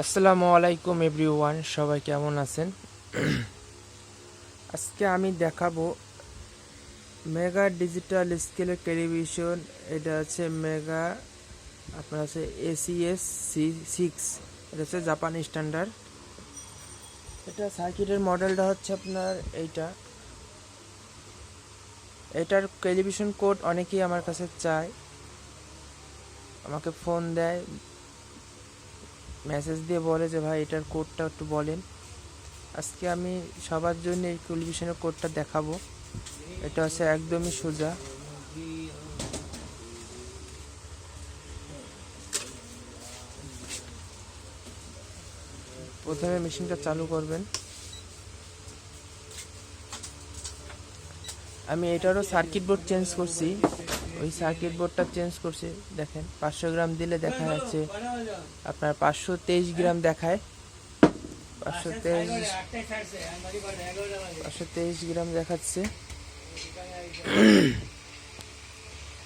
আসসালামু আলাইকুম এভরিওয়ান, সবাই কেমন আছেন? আজকে আমি দেখাবো মেগা ডিজিটাল স্কেলের টেলিভিশন, এটা হচ্ছে মেগা, আপনার আছে এসিএস সি সিক্স এটা হচ্ছে জাপানি স্ট্যান্ডার্ড। এটা সার্কিটের মডেলটা হচ্ছে আপনার এইটা। এটার টেলিভিশন কোড অনেকেই আমার কাছে চায়। আমাকে ফোন দেয়। মেসেজ দিয়ে বলে যে, ভাই, এটার কোডটা একটু বলেন। আজকে আমি সবার জন্য এই টেলিভিশনের কোডটা দেখাবো। এটা হচ্ছে একদমই সোজা। প্রথমে মেশিনটা চালু করবেন। আমি এটারও সার্কিট বোর্ড চেঞ্জ করছি। ওই সার্কিট বোর্ডটা চেঞ্জ করছে। দেখেন, পাঁচশো গ্রাম দিলে দেখা যাচ্ছে আপনার পাঁচশো তেইশ গ্রাম দেখায়। পাঁচশো তেইশ পাঁচশো তেইশ গ্রাম দেখাচ্ছে।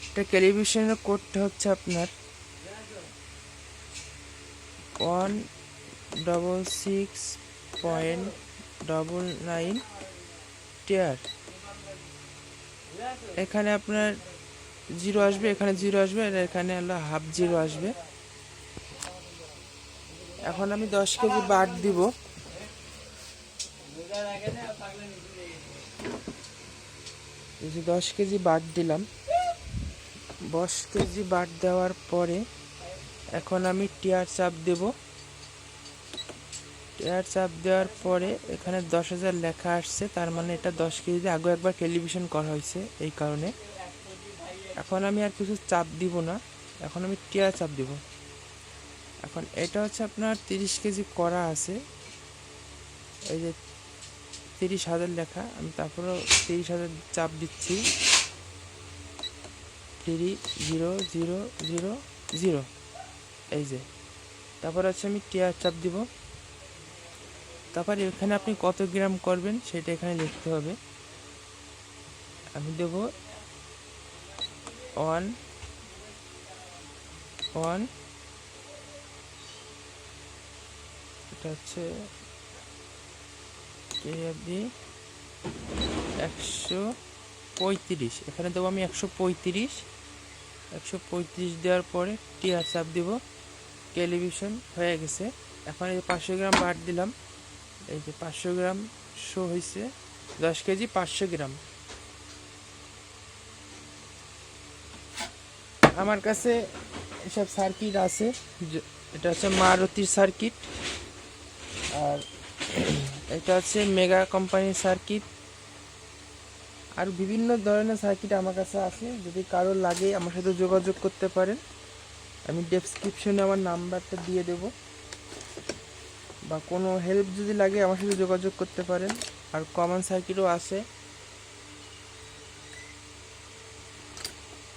এটা টেলিভিশনের কোডটা হচ্ছে আপনার one double six point double nine টিয়ার এখানে আপনার জিরো আসবে, এখানে জিরো আসবে আর এখানে হলো হাফ জিরো আসবে। এখন আমি দশ কেজি বাট দিব। দশ কেজি বাট দিলাম। দশ কেজি বাট দেওয়ার পরে এখন আমি টিয়ার চাপ দেব। টিয়ার চাপ দেওয়ার পরে এখানে দশ হাজার লেখা আসছে, তার মানে এটা দশ কেজিতে আগে একবার টেলিভিশন করা হয়েছে এই কারণে। এখন আমি আর কিছু চাপ দিব না। এখন আমি টিয়ার চাপ দিব? এখন এটা হচ্ছে আপনার তিরিশ কেজি করা আছে। এই যে তিরিশ হাজার লেখা, আমি তারপরেও তিরিশ হাজার চাপ দিচ্ছি। Three zero zero zero zero. এই যে, তারপর হচ্ছে আমি টিয়ার চাপ দিব। তারপর এখানে আপনি কত গ্রাম করবেন সেটা এখানে লিখতে হবে। আমি দেব ওয়ান ওয়ান এটা হচ্ছে একশো পঁয়ত্রিশ। এখানে দেবো আমি একশো পঁয়ত্রিশ। একশো পঁয়ত্রিশ দেওয়ার পরে টিয়ার চাপ দিব। টেলিভিশন হয়ে গেছে। এখন এই পাঁচশো গ্রাম বাট দিলাম। এই যে পাঁচশো গ্রাম শো হয়েছে। দশ কেজি পাঁচশো গ্রাম। আমার কাছে এসব সার্কিট আছে। এটা হচ্ছে মারুতির সার্কিট আর এটা হচ্ছে মেগা কোম্পানির সার্কিট আর বিভিন্ন ধরনের সার্কিট আমার কাছে আছে। যদি কারও লাগে আমার সাথে যোগাযোগ করতে পারেন। আমি ডেসক্রিপশনে আমার নাম্বারটা দিয়ে দেব। বা কোনো হেল্প যদি লাগে আমার সাথে যোগাযোগ করতে পারেন। আর কমন সার্কিটও আছে।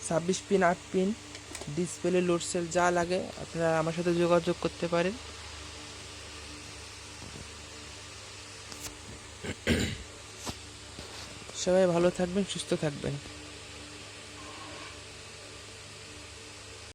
ছাব্বিশ পিন, আট পিন, ডিসপ্লে লোডসেল যা লাগে আপনারা আমার সাথে যোগাযোগ করতে পারেন। সবাই ভালো থাকবেন, সুস্থ থাকবেন।